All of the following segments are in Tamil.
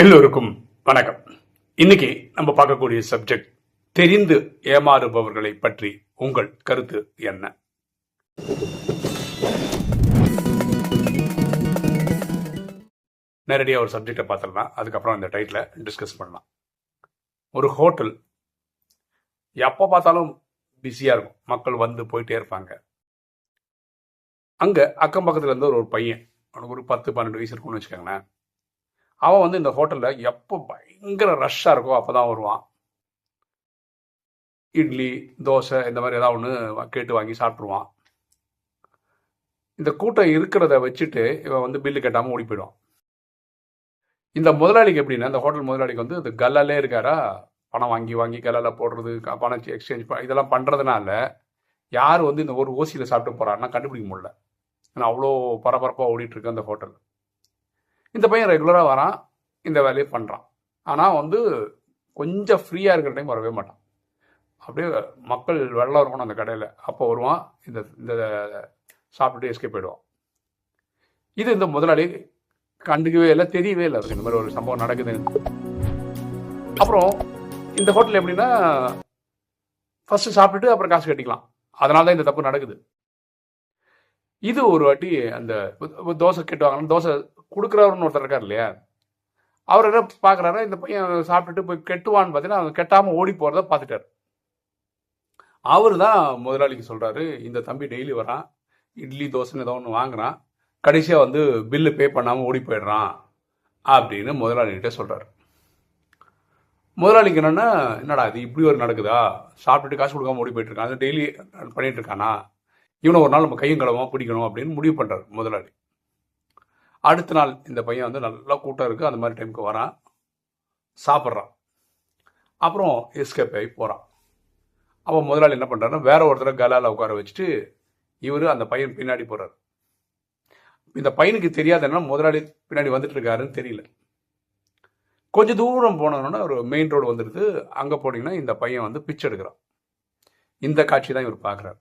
எல்லோருக்கும் வணக்கம். இன்னைக்கு நம்ம பார்க்கக்கூடிய சப்ஜெக்ட் தெரிந்து ஏமாறுபவர்களை பற்றி உங்கள் கருத்து என்ன? நேரடியாக ஒரு சப்ஜெக்டை பார்த்துடலாம். அதுக்கப்புறம் இந்த டைட்டில் டிஸ்கஸ் பண்ணலாம். ஒரு ஹோட்டல் எப்போ பார்த்தாலும் பிஸியாக இருக்கும். மக்கள் வந்து போயிட்டே இருப்பாங்க. அங்கே அக்கம் பக்கத்தில் இருந்து ஒரு ஒரு பையன் அவனுக்கு ஒரு பத்து பன்னெண்டு வயசு இருக்கும்னு வச்சுக்கோங்களேன். அவன் வந்து இந்த ஹோட்டலில் எப்போ பயங்கர ரஷ்ஷாக இருக்கோ அப்போ தான் வருவான் இட்லி தோசை இந்த மாதிரி ஏதாவது ஒன்று கேட்டு வாங்கி சாப்பிட்ருவான் இந்த கூட்டம் இருக்கிறத வச்சுட்டு இவன் வந்து பில்லு கட்டாமல் ஓடி போயிடுவான் இந்த முதலாளிக்கு எப்படின்னா இந்த ஹோட்டல் முதலாளிக்கு வந்து இந்த கல்லாலே இருக்காரா? பணம் வாங்கி வாங்கி கல்லால போடுறது பணம் எக்ஸ்சேஞ்ச் இதெல்லாம் பண்ணுறதுனால யார் வந்து இந்த ஒரு ஓசியில் சாப்பிட்டு போகிறாருன்னா கண்டுபிடிக்க முடியல. ஏன்னா அவ்வளோ பரபரப்பாக ஓடிட்டுருக்கு அந்த ஹோட்டல். இந்த பையன் ரெகுலராக வரான் இந்த வேலையை பண்ணுறான் ஆனால் வந்து கொஞ்சம் ஃப்ரீயாக இருக்கிற டைம் வரவே மாட்டான். அப்படியே மக்கள் வெள்ளம் இருக்கணும் அந்த கடையில். அப்போ வருவான் இந்த இந்த சாப்பிட்டுட்டு எஸ்கேப் போயிடுவான் இது இந்த முதலாளி கண்டுக்கவே இல்லை தெரியவே இல்லை. இந்த மாதிரி ஒரு சம்பவம் நடக்குதுன்னு அப்புறம் இந்த ஹோட்டல் எப்படின்னா ஃபஸ்ட்டு சாப்பிட்டுட்டு அப்புறம் காசு கட்டிக்கலாம். அதனால தான் இந்த தப்பு நடக்குது. இது ஒரு வாட்டி அந்த தோசை கேட்டுவாங்க தோசை கொடுக்குறவர்னு ஒருத்தர் இருக்கார் இல்லையா? அவர் என்ன பார்க்குறாரு இந்த பையன் சாப்பிட்டுட்டு போய் கெட்டுவான்னு பார்த்தீங்கன்னா அவன் கெட்டாமல் ஓடி போகிறத பார்த்துட்டார். அவர் தான் முதலாளிக்கு சொல்கிறாரு இந்த தம்பி டெய்லி வரான் இட்லி தோசைன்னு ஏதோ ஒன்று வாங்குறான் கடைசியாக வந்து பில்லு பே பண்ணாமல் ஓடி போயிடுறான் அப்படின்னு முதலாளிகிட்ட சொல்கிறார் முதலாளிக்கு என்னன்னா என்னடா இது இப்படி ஒரு நடக்குதா? சாப்பிட்டுட்டு காசு கொடுக்காம ஓடி போயிட்டு இருக்கான் அது டெய்லி பண்ணிட்டு இருக்கானா? இவனை ஒரு நாள் நம்ம கையும் களவா பிடிக்கணும் அப்படின்னு முடிவு பண்ணுறாரு முதலாளி. அடுத்த நாள் இந்த பையன் வந்து நல்லா கூட்டம் இருக்குது அந்த மாதிரி டைமுக்கு வரான். சாப்பிட்றான். அப்புறம் எஸ்கேப் ஆகி போகிறான் அப்போ முதலாளி என்ன பண்ணுறாருன்னா வேற ஒருத்தரை கலாவில் உட்கார வச்சுட்டு இவர் அந்த பையன் பின்னாடி போகிறார் இந்த பையனுக்கு தெரியாத என்ன முதலாளி பின்னாடி வந்துட்டு இருக்காருன்னு தெரியல. கொஞ்ச தூரம் போனோன்னா ஒரு மெயின் ரோடு வந்துடுது அங்கே போனீங்கன்னா இந்த பையன் வந்து பிச்சை எடுக்கிறான். இந்த காட்சி தான் இவர் பார்க்குறாரு.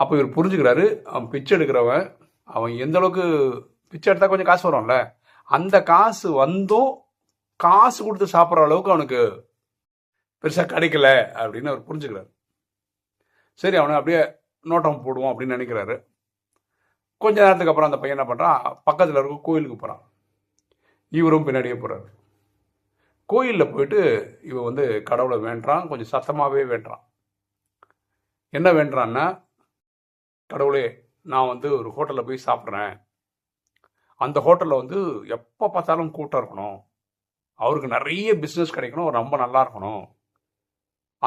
அப்போ இவர் புரிஞ்சுக்கிறாரு அவன் பிச்சை எடுக்கிறவன் அவன் எந்த அளவுக்கு பிச்சை எடுத்தால் கொஞ்சம் காசு வரும்ல? அந்த காசு வந்தும் காசு கொடுத்து சாப்பிட்ற அளவுக்கு அவனுக்கு பெருசாக கிடைக்கல அப்படின்னு அவர் புரிஞ்சுக்கிறாரு. சரி அவனை அப்படியே நோட்டம் போடுவோம் அப்படின்னு நினைக்கிறாரு. கொஞ்ச நேரத்துக்கு அப்புறம் அந்த பையன் என்ன பண்ணுறான் பக்கத்தில் இருக்க கோயிலுக்கு போகிறான் இவரும் பின்னாடியே போகிறாரு கோயிலில் போயிட்டு இவன் வந்து கடவுளை வேண்டுறான் கொஞ்சம் சத்தமாகவே வேண்டுறான். என்ன வேண்டுறான்னா கடவுளே நான் வந்து ஒரு ஹோட்டலில் போய் சாப்பிட்றேன். அந்த ஹோட்டலில் வந்து எப்போ பார்த்தாலும் கூட்டம் இருக்கணும். அவருக்கு நிறைய பிஸ்னஸ் கிடைக்கணும். ரொம்ப நல்லா இருக்கணும்.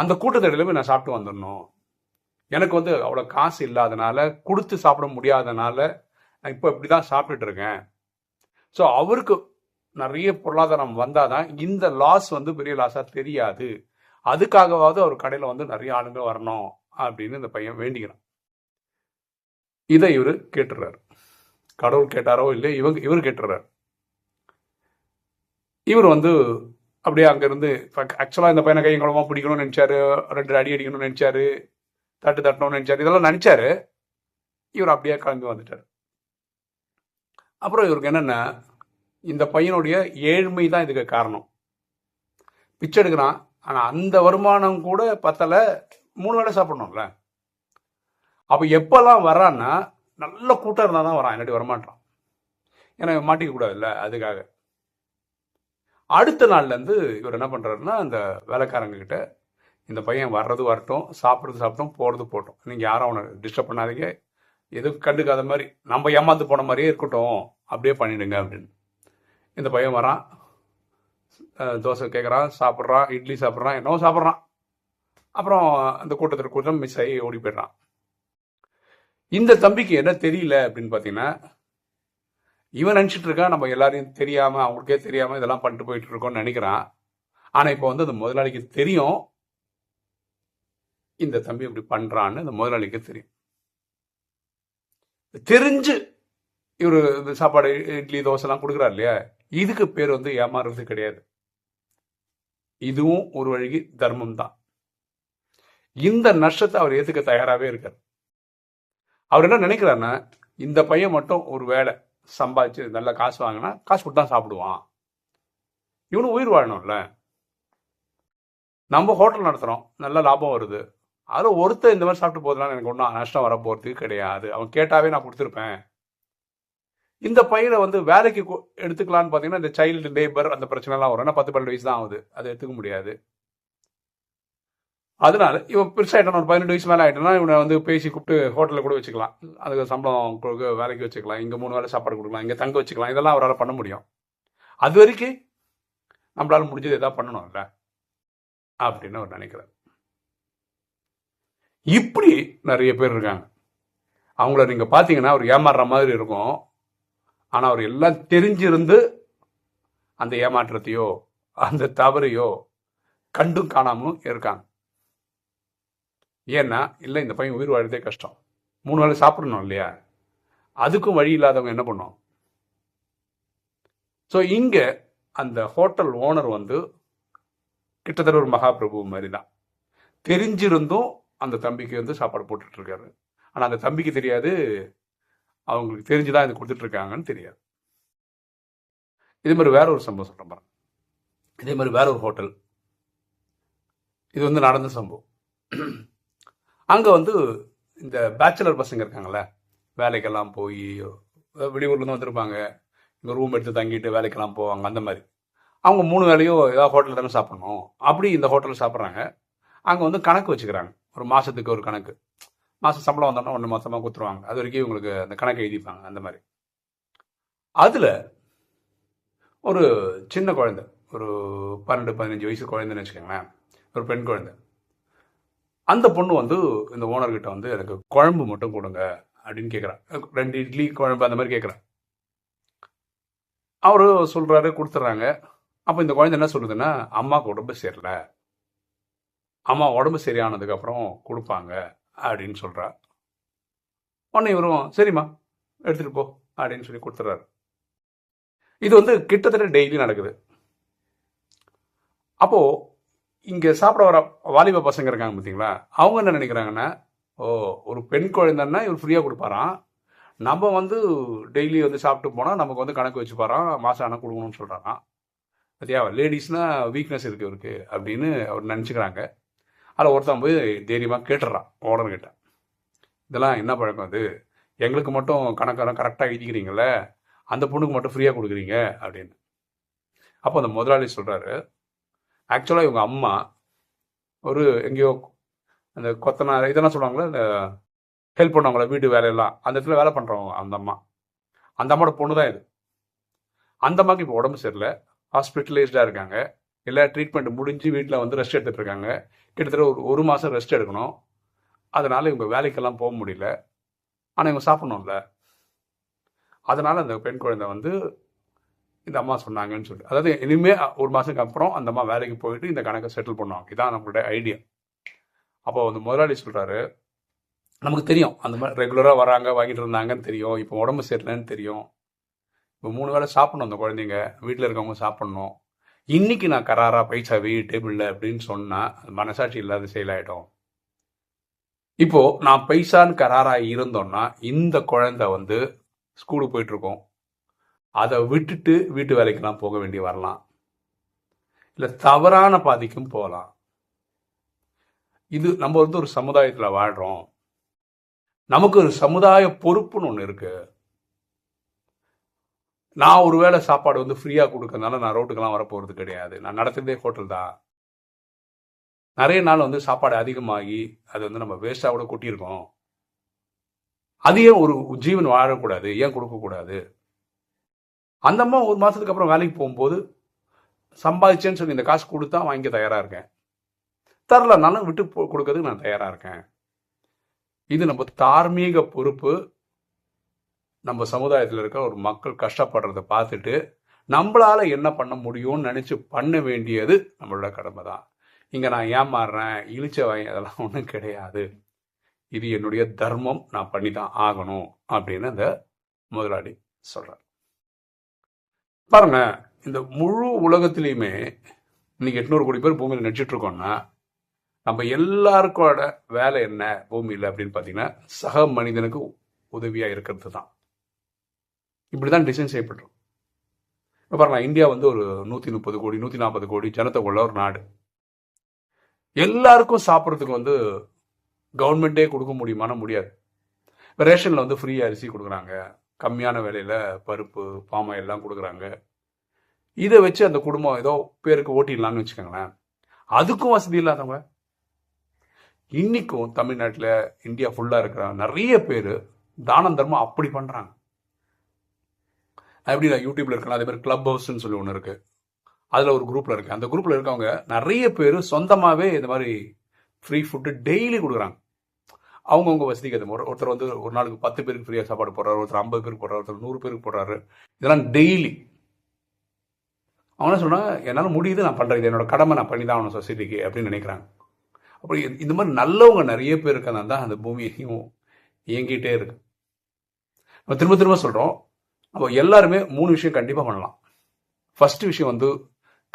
அந்த கூட்டத்தடையில போய் நான் சாப்பிட்டு வந்துடணும். எனக்கு வந்து அவ்வளோ காசு இல்லாதனால கொடுத்து சாப்பிட முடியாதனால நான் இப்போ இப்படி தான் சாப்பிட்டுட்டு இருக்கேன். ஸோ அவருக்கு நிறைய பொருளாதாரம் வந்தால் தான் இந்த லாஸ் வந்து பெரிய லாஸாக தெரியாது. அதுக்காகவாவது அவர் கடையில் வந்து நிறைய ஆளுங்க வரணும் அப்படின்னு இந்த பையன் வேண்டிக்கிறான். இதை இவர் கேட்டுறாரு கடவுள் கேட்டாரோ இல்லை இவங்க இவர் கேட்டுறார். இவர் வந்து அப்படியே அங்கேருந்து ஆக்சுவலாக இந்த பையனை கையை குளமாக பிடிக்கணும்னு நினச்சாரு ரெண்டு அடி அடிக்கணும்னு நினச்சாரு தட்டு தட்டணும்னு நினச்சாரு இதெல்லாம் நினச்சாரு. இவர் அப்படியே கிளம்பி வந்துட்டார். அப்புறம் இவருக்கு என்னென்ன இந்த பையனுடைய ஏழ்மை தான் இதுக்கு காரணம். பிச்சை எடுக்கிறான் ஆனால் அந்த வருமானம் கூட பத்தலை மூணு வேளை சாப்பிடணும்ல. அப்போ எப்போல்லாம் வரான்னா நல்ல கூட்டம் இருந்தால் தான் வரான். இல்லாட்டி வரமாட்டான் ஏன்னா மாட்டிக்க கூடாதுல்ல அதுக்காக. அடுத்த நாள்லேருந்து இவர் என்ன பண்ணுறாருன்னா அந்த வேலைக்காரங்க கிட்ட இந்த பையன் வர்றது வரட்டும் சாப்பிட்றது சாப்பிட்டோம் போகிறது போட்டோம். நீங்கள் யாரும் அவனை டிஸ்டர்ப் பண்ணாதீங்க. எதுவும் கண்டுக்காத மாதிரி நம்ம ஏமாந்து போன மாதிரியே இருக்கட்டும் அப்படியே பண்ணிடுங்க அப்படின்னு. இந்த பையன் வரான். தோசை கேட்குறான் சாப்பிட்றான் இட்லி சாப்பிட்றான் என்னவோ சாப்பிட்றான். அப்புறம் அந்த கூட்டத்தில் கூட்டம் மிஸ் ஆகி ஓடி போயிடுறான். இந்த தம்பிக்கு என்ன தெரியல அப்படின்னு பார்த்தீங்கன்னா இவன் நினச்சிட்டு இருக்கான் நம்ம எல்லாரையும் தெரியாமல் அவங்களுக்கே தெரியாமல் இதெல்லாம் பண்ணிட்டு போயிட்டு இருக்கோம்னு நினைக்கிறான். ஆனால் இப்போ வந்து அந்த முதலாளிக்கு தெரியும் இந்த தம்பி இப்படி பண்ணுறான்னு அந்த முதலாளிக்கு தெரியும். தெரிஞ்சு இவர் இந்த சாப்பாடு இட்லி தோசைலாம் கொடுக்குறாரு இல்லையா? இதுக்கு பேர் வந்து ஏமாறுறது கிடையாது. இதுவும் ஒரு வழி தர்மம் தான் இந்த நஷ்டத்தை அவர் ஏற்றுக்க தயாராகவே இருக்கார். அவர் என்ன நினைக்கிறாருன்னா இந்த பையன் மட்டும் ஒரு வேலை சம்பாதிச்சு நல்ல காசு வாங்கினா காசு கொடுத்து தான் சாப்பிடுவான். இவனு உயிர் வாழணும்ல. நம்ம ஹோட்டல் நடத்துகிறோம் நல்ல லாபம் வருது. அதில் ஒருத்தர் இந்த மாதிரி சாப்பிட்டு போதெல்லாம் எனக்கு ஒன்றும் நஷ்டம் வர போகிறதுக்கு கிடையாது. அவன் கேட்டாவே நான் கொடுத்துருப்பேன். இந்த பையனை வந்து வேலைக்கு எடுத்துக்கலான்னு பார்த்தீங்கன்னா இந்த சைல்டு லேபர் அந்த பிரச்சனைலாம் வரும். ஏன்னா பத்து பன்னெண்டு வயசு தான் ஆகுது. அதை எடுத்துக்க முடியாது. அதனால இவன் பெருசாகிட்டான் ஒரு பதினெட்டு வயசு மேலே ஆகிட்டனா இவனை வந்து பேசி கூப்பிட்டு ஹோட்டலில் கூட வச்சுக்கலாம். அதுக்கு சம்பளம் கொடுக்க வேலைக்கு வச்சுக்கலாம். இங்கே மூணு வேளை சாப்பாடு கொடுக்கலாம். இங்கே தங்க வச்சுக்கலாம். இதெல்லாம் அவரால் பண்ண முடியும். அது வரைக்கும் நம்மளால் முடிஞ்சது எதாவது பண்ணணும்ல அப்படின்னு அவர் நினைக்கிறார். இப்படி நிறைய பேர் இருக்காங்க. அவங்கள நீங்கள் பார்த்தீங்கன்னா அவர் ஏமாறுற மாதிரி இருக்கும். ஆனால் அவர் எல்லாம் தெரிஞ்சிருந்து அந்த ஏமாற்றத்தையோ அந்த தவறையோ கண்டும் காணாமலும் இருக்காங்க. ஏன்னா இல்லை இந்த பையன் உயிர் வாழ்றதே கஷ்டம். மூணு வேளை சாப்பிடணும் இல்லையா? அதுக்கும் வழி இல்லாதவங்க என்ன பண்ணும்? ஸோ இங்கே அந்த ஹோட்டல் ஓனர் வந்து கிட்டத்தட்ட ஒரு மகாபிரபு மாதிரி தான் தெரிஞ்சிருந்தும் அந்த தம்பிக்கு வந்து சாப்பாடு போட்டுட்டு இருக்காரு அந்த தம்பிக்கு தெரியாது. அவங்களுக்கு தெரிஞ்சுதான் இது கொடுத்துட்ருக்காங்கன்னு தெரியாது. இதே மாதிரி வேற ஒரு சம்பவம் சொல்கிறேன் பாருங்க. இதே மாதிரி வேற ஒரு ஹோட்டல் இது வந்து நடந்த சம்பவம். அங்கே வந்து இந்த பேச்சுலர் பசங்க இருக்காங்கள வேலைக்கெல்லாம் போய் வெளியூர்லேருந்து வந்திருப்பாங்க. இங்கே ரூம் எடுத்து தங்கிட்டு வேலைக்கெல்லாம் போவாங்க அந்த மாதிரி. அவங்க மூணு வேலையும் ஏதாவது ஹோட்டலில் தானே சாப்பிட்ணும். அப்படி இந்த ஹோட்டலில் சாப்பிட்றாங்க. அங்கே வந்து கணக்கு வச்சுக்கிறாங்க. ஒரு மாதத்துக்கு ஒரு கணக்கு. மாதம் சம்பளம் வந்தோன்னா ஒன்று மாதமாக கொடுத்துருவாங்க அது வரைக்கும் இவங்களுக்கு அந்த கணக்கு எழுதிப்பாங்க அந்த மாதிரி. அதில் ஒரு சின்ன குழந்தை ஒரு பன்னெண்டு பதினஞ்சு வயசு குழந்தைன்னு வச்சுக்கோங்களேன். ஒரு பெண் குழந்தை. அந்த பொண்ணு வந்து இந்த ஓனர்கிட்ட வந்து எனக்கு குழம்பு மட்டும் கொடுங்க அப்படின்னு கேட்குறா ரெண்டு இட்லி குழம்பு அந்த மாதிரி கேட்குறா அவரு சொல்கிறாரு கொடுத்துட்றாங்க அப்போ இந்த குழந்தை என்ன சொல்லுதுன்னா அம்மாவுக்கு உடம்பு சரியில்ல. அம்மா உடம்பு சரியானதுக்கப்புறம் கொடுப்பாங்க அப்படின்னு சொல்கிறா உடனே இவரும் சரிம்மா எடுத்துகிட்டு போ அப்படின்னு சொல்லி கொடுத்துட்றாரு இது வந்து கிட்டத்தட்ட டெய்லி நடக்குது. அப்போது இங்கே சாப்பிட வர வாலிப பசங்க இருக்காங்க பார்த்தீங்களா அவங்க என்ன நினைக்கிறாங்கன்னா ஓ ஒரு பெண் குழந்தைன்னா இவர் ஃப்ரீயாக கொடுப்பாராம். நம்ம வந்து டெய்லி வந்து சாப்பிட்டு போனால் நமக்கு வந்து கணக்கு வச்சு பாரான் மாதம் ஆனால் கொடுக்கணும்னு சொல்கிறாராம் பார்த்தியா லேடிஸ்னால் வீக்னஸ் இருக்குது இவருக்கு அப்படின்னு அவர் நினச்சிக்கிறாங்க. அதில் ஒருத்தன் போய் தைரியமாக கேட்டுடுறான் ஓனர் கிட்ட இதெல்லாம் என்ன பழக்கம் அது? எங்களுக்கு மட்டும் கணக்கெல்லாம் கரெக்டாக எழுதிக்கிறீங்களே அந்த பொண்ணுக்கு மட்டும் ஃப்ரீயாக கொடுக்குறீங்க? அப்படின்னு. அப்போ அந்த முதலாளி சொல்கிறாரு ஆக்சுவலாக இவங்க அம்மா ஒரு எங்கேயோ அந்த கொத்தனார் இதெல்லாம் சொல்லுவாங்களே இந்த ஹெல்ப் பண்ணுவாங்களே வீட்டு வேலையெல்லாம் அந்த இடத்துல வேலை பண்ணுறவங்க அந்த அம்மா. அந்த அம்மாவோட பொண்ணு தான் இது. அந்த அம்மாவுக்கு இப்போ உடம்பு சரியில்லை. ஹாஸ்பிட்டலைஸ்டாக இருக்காங்க. இல்லை ட்ரீட்மெண்ட் முடிஞ்சு வீட்டில் வந்து ரெஸ்ட் எடுத்துகிட்டு இருக்காங்க. கிட்டத்தட்ட ஒரு ஒரு மாதம் ரெஸ்ட் எடுக்கணும். அதனால் இவங்க வேலைக்கெல்லாம் போக முடியல. ஆனால் இவங்க சாப்பிட்ணும்ல. அதனால் அந்த பெண் குழந்தை வந்து இந்த அம்மா சொன்னாங்கன்னு சொல்லிட்டு. அதாவது இனிமேல் ஒரு மாதத்துக்கு அப்புறம் அந்த அம்மா வேலைக்கு போயிட்டு இந்த கணக்கை செட்டில் பண்ணுவாங்க. இதான் நம்மளுடைய ஐடியா அப்போ வந்து முதலாளி சொல்கிறாரு நமக்கு தெரியும். அந்த மாதிரி ரெகுலராக வராங்க வாங்கிட்டு இருந்தாங்கன்னு தெரியும். இப்போ உடம்பு சரியில்லைன்னு தெரியும். இப்போ மூணு வேளை சாப்பிடணும் அந்த குழந்தைங்க. வீட்டில் இருக்கவங்க சாப்பிடணும். இன்னைக்கு நான் கராராக பைசா வெயி டேபிளில் அப்படின்னு சொன்னால் மனசாட்சி இல்லாத செயலாயிடும் இப்போது நான் பைசான்னு கராராக இருந்தோன்னா இந்த குழந்தை வந்து ஸ்கூலுக்கு போயிட்டுருக்கோம் அதை விட்டுட்டு வீட்டு வேலைக்கெல்லாம் போக வேண்டி வரலாம். இல்லை தவறான பாதிக்கும் போகலாம். இது நம்ம வந்து ஒரு சமுதாயத்தில் வாழ்கிறோம் நமக்கு ஒரு சமுதாய பொறுப்புன்னு ஒன்று இருக்கு. நான் ஒரு வேளை சாப்பாடு வந்து ஃப்ரீயாக கொடுக்கறதுனால நான் ரோட்டுக்கெல்லாம் வரப்போகிறது கிடையாது. நான் நடத்துகிறதே ஹோட்டல் தான். நிறைய நாள் வந்து சாப்பாடு அதிகமாகி அது வந்து நம்ம வேஸ்ட்டாக கூட கொட்டியிருக்கோம். அது ஏன் ஒரு ஜீவன் வாழக்கூடாது ஏன் கொடுக்கக்கூடாது? அந்த அம்மா ஒரு மாதத்துக்கு அப்புறம் வேலைக்கு போகும்போது சம்பாதிச்சேன்னு சொல்லி இந்த காசு கொடுத்தா வாங்கிக்க தயாராக இருக்கேன். தரலனாலும் விட்டு போ- கொடுக்கறதுக்கு நான் தயாராக இருக்கேன். இது நம்ம தார்மீக பொறுப்பு. நம்ம சமுதாயத்தில் இருக்க ஒரு மக்கள் கஷ்டப்படுறத பார்த்துட்டு நம்மளால என்ன பண்ண முடியும்னு நினச்சி பண்ண வேண்டியது நம்மளோட கடமை தான். இங்கே நான் ஏமாறுறேன் இழிச்ச வாங்கி அதெல்லாம் ஒன்றும் கிடையாது. இது என்னுடைய தர்மம் நான் பண்ணி தான் ஆகணும் அப்படின்னு அந்த முதலாளி சொல்கிறேன் பாருங்க இந்த முழு உலகத்திலையுமே இன்னைக்கு எட்நூறு கோடி பேர் பூமியில் நடிச்சிட்டு இருக்கோம்னா நம்ம எல்லாருக்கோட வேலை என்ன பூமியில் அப்படின்னு பார்த்தீங்கன்னா சக மனிதனுக்கு உதவியாக இருக்கிறது தான். இப்படி தான் டிசைன் செய்யப்பட்டிருக்கும் இப்போ பாருங்க இந்தியா வந்து ஒரு நூற்றி முப்பது கோடி நூற்றி நாற்பது கோடி ஜனத்தை உள்ள ஒரு நாடு. எல்லாருக்கும் சாப்பிட்றதுக்கு வந்து கவர்மெண்ட்டே கொடுக்க முடியுமானா முடியாது. இப்போ ரேஷனில் வந்து ஃப்ரீ அரிசி கொடுக்குறாங்க. கம்மியான விலையில் பருப்பு பாமை எல்லாம் கொடுக்குறாங்க. இதை வச்சு அந்த குடும்பம் ஏதோ பேருக்கு ஓட்டிடலான்னு வச்சுக்கோங்களேன். அதுக்கும் வசதி இல்லாதவங்க. இன்னைக்கும் தமிழ்நாட்டில் இந்தியா ஃபுல்லாக இருக்கிற நிறைய பேர் தானம் தர்மம் அப்படி பண்ணுறாங்க எப்படி நான் யூடியூப்ல இருக்கலாம் அதே மாதிரி கிளப் ஹவுஸ்னு சொல்லி ஒன்று இருக்கு. அதில் ஒரு குரூப்பில் இருக்கு. அந்த குரூப்பில் இருக்கவங்க நிறைய பேர் சொந்தமாகவே இந்த மாதிரி ஃப்ரீ ஃபுட்டு டெய்லி கொடுக்குறாங்க. அவங்கவுங்க வசதிக்கு அது ஒரு ஒருத்தர் வந்து ஒரு நாளுக்கு பத்து பேருக்கு ஃப்ரீயாக சாப்பாடு போடுறாரு ஒருத்தர் ஐம்பது பேருக்கு போடுறாரு ஒருத்தர் நூறு பேருக்கு போடுறாரு. இதெல்லாம் டெய்லி அவன் என்ன என்னால் முடியுது நான் பண்ணுறேன் இது என்னோட கடமை நான் பண்ணி தான் ஆகணும் சொசைட்டிக்கு அப்படின்னு நினைக்கிறாங்க. அப்படி இந்த மாதிரி நல்லவங்க நிறைய பேர் இருக்கிறதா தான் அந்த பூமியையும் இயங்கிட்டே இருக்கு. நம்ம திரும்ப திரும்ப சொல்கிறோம் நம்ம எல்லாருமே மூணு விஷயம் கண்டிப்பாக பண்ணலாம். ஃபஸ்ட்டு விஷயம் வந்து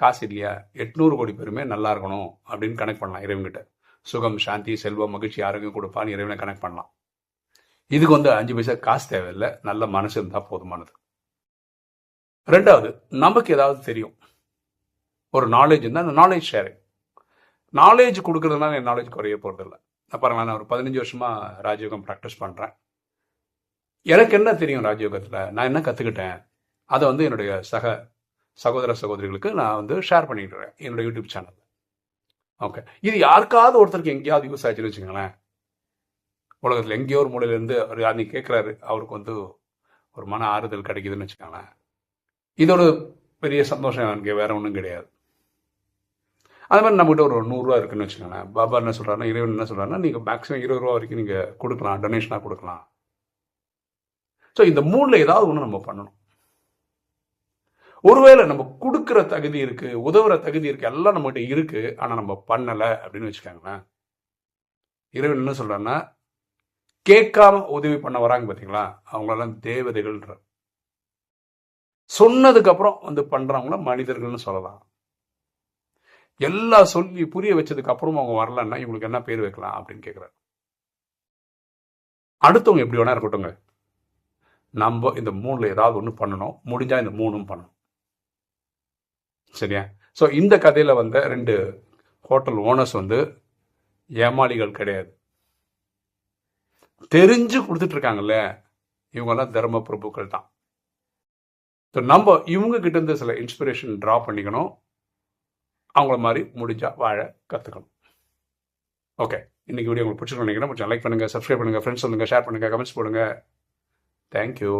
காசு இல்லையா? எட்நூறு கோடி பேருமே நல்லா இருக்கணும் அப்படின்னு கனெக்ட் பண்ணலாம் இறைவன்கிட்ட. சுகம் சாந்தி செல்வம் மகிழ்ச்சி ஆரோக்கியம் கொடுப்பான்னு இறைவனை கனெக்ட் பண்ணலாம். இதுக்கு வந்து அஞ்சு பைசா காசு தேவையில்லை. நல்ல மனசு இருந்தால் போதுமானது. ரெண்டாவது நமக்கு ஏதாவது தெரியும். ஒரு நாலேஜ் இருந்தால் அந்த நாலேஜ் ஷேரிங் நாலேஜ் கொடுக்குறதுனால என் நாலேஜ் குறைய போகிறதில்ல பாருங்களேன் நான் ஒரு பதினஞ்சு வருஷமாக ராஜயோகம் ப்ராக்டிஸ் பண்ணுறேன் எனக்கு என்ன தெரியும் ராஜயோகத்தில்? நான் என்ன கற்றுக்கிட்டேன் அதை வந்து என்னுடைய சக சகோதர சகோதரிகளுக்கு நான் வந்து ஷேர் பண்ணிட்டுறேன் என்னுடைய யூடியூப் சேனல் ஓகே இது யாருக்காவது ஒருத்தருக்கு எங்கேயாவது யூஸ் ஆச்சுன்னு வச்சுக்கோங்களேன். உலகத்தில் எங்கேயோ ஒரு மூலையிலேருந்து அவர் அன்னைக்கு கேட்குறாரு அவருக்கு வந்து ஒரு மன ஆறுதல் கிடைக்குதுன்னு வச்சுக்கோங்களேன். இது ஒரு பெரிய சந்தோஷம் எனக்கு வேற ஒன்றும் கிடையாது. அது மாதிரி நம்மகிட்ட ஒரு நூறுரூவா இருக்குன்னு வச்சுக்கோங்களேன். பாபா என்ன சொல்கிறாருன்னா இறைவன் என்ன சொல்கிறாருன்னா நீங்கள் மேக்ஸிமம் இருபது ரூபா வரைக்கும் நீங்கள் கொடுக்கலாம் டொனேஷனாக கொடுக்கலாம். ஸோ இந்த மூணில் ஏதாவது ஒன்று நம்ம பண்ணணும். ஒருவேளை நம்ம கொடுக்குற தகுதி இருக்கு உதவுற தகுதி இருக்கு எல்லாம் நம்மகிட்ட இருக்கு ஆனா நம்ம பண்ணல அப்படின்னு வச்சுக்கோங்களேன். இறைவன் என்ன சொல்றான்னா கேட்காம உதவி பண்ண வராங்க பார்த்தீங்களா அவங்களெல்லாம் தேவதைகள்ன்ற சொன்னதுக்கு அப்புறம் வந்து பண்றவங்கள மனிதர்கள்னு சொல்லலாம். எல்லா சொல்லி புரிய வச்சதுக்கு அப்புறம் அவங்க வரலன்னா இவங்களுக்கு என்ன பேர் வைக்கலாம் அப்படின்னு கேட்குறாரு அடுத்தவங்க எப்படி வேணா இருக்கட்டும்ங்க. நம்ம இந்த மூணுல ஏதாவது ஒன்று பண்ணணும். முடிஞ்சா இந்த மூணும் பண்ணணும். சரியா? ஸோ இந்த கதையில் வந்த ரெண்டு ஹோட்டல் ஓனர்ஸ் வந்து ஏமாளிகள் கிடையாது. தெரிஞ்சு கொடுத்துட்டு இருக்காங்கல்ல இவங்கெல்லாம் தர்ம பிரபுக்கள் தான் ஸோ நம்ம இவங்க கிட்டேருந்து சில இன்ஸ்பிரேஷன் ட்ரா பண்ணிக்கணும். அவங்கள மாதிரி முடிஞ்சால் வாழ கற்றுக்கணும் ஓகே இன்னைக்கு வீடியோ உங்களுக்கு பிடிச்சிருக்கோம் நினைக்கிறேன். லைக் பண்ணுங்கள் சப்ஸ்கிரைப் பண்ணுங்கள் ஃப்ரெண்ட்ஸ் சொல்லுங்கள் ஷேர் பண்ணுங்கள் கமெண்ட்ஸ் போடுங்க. தேங்க்யூ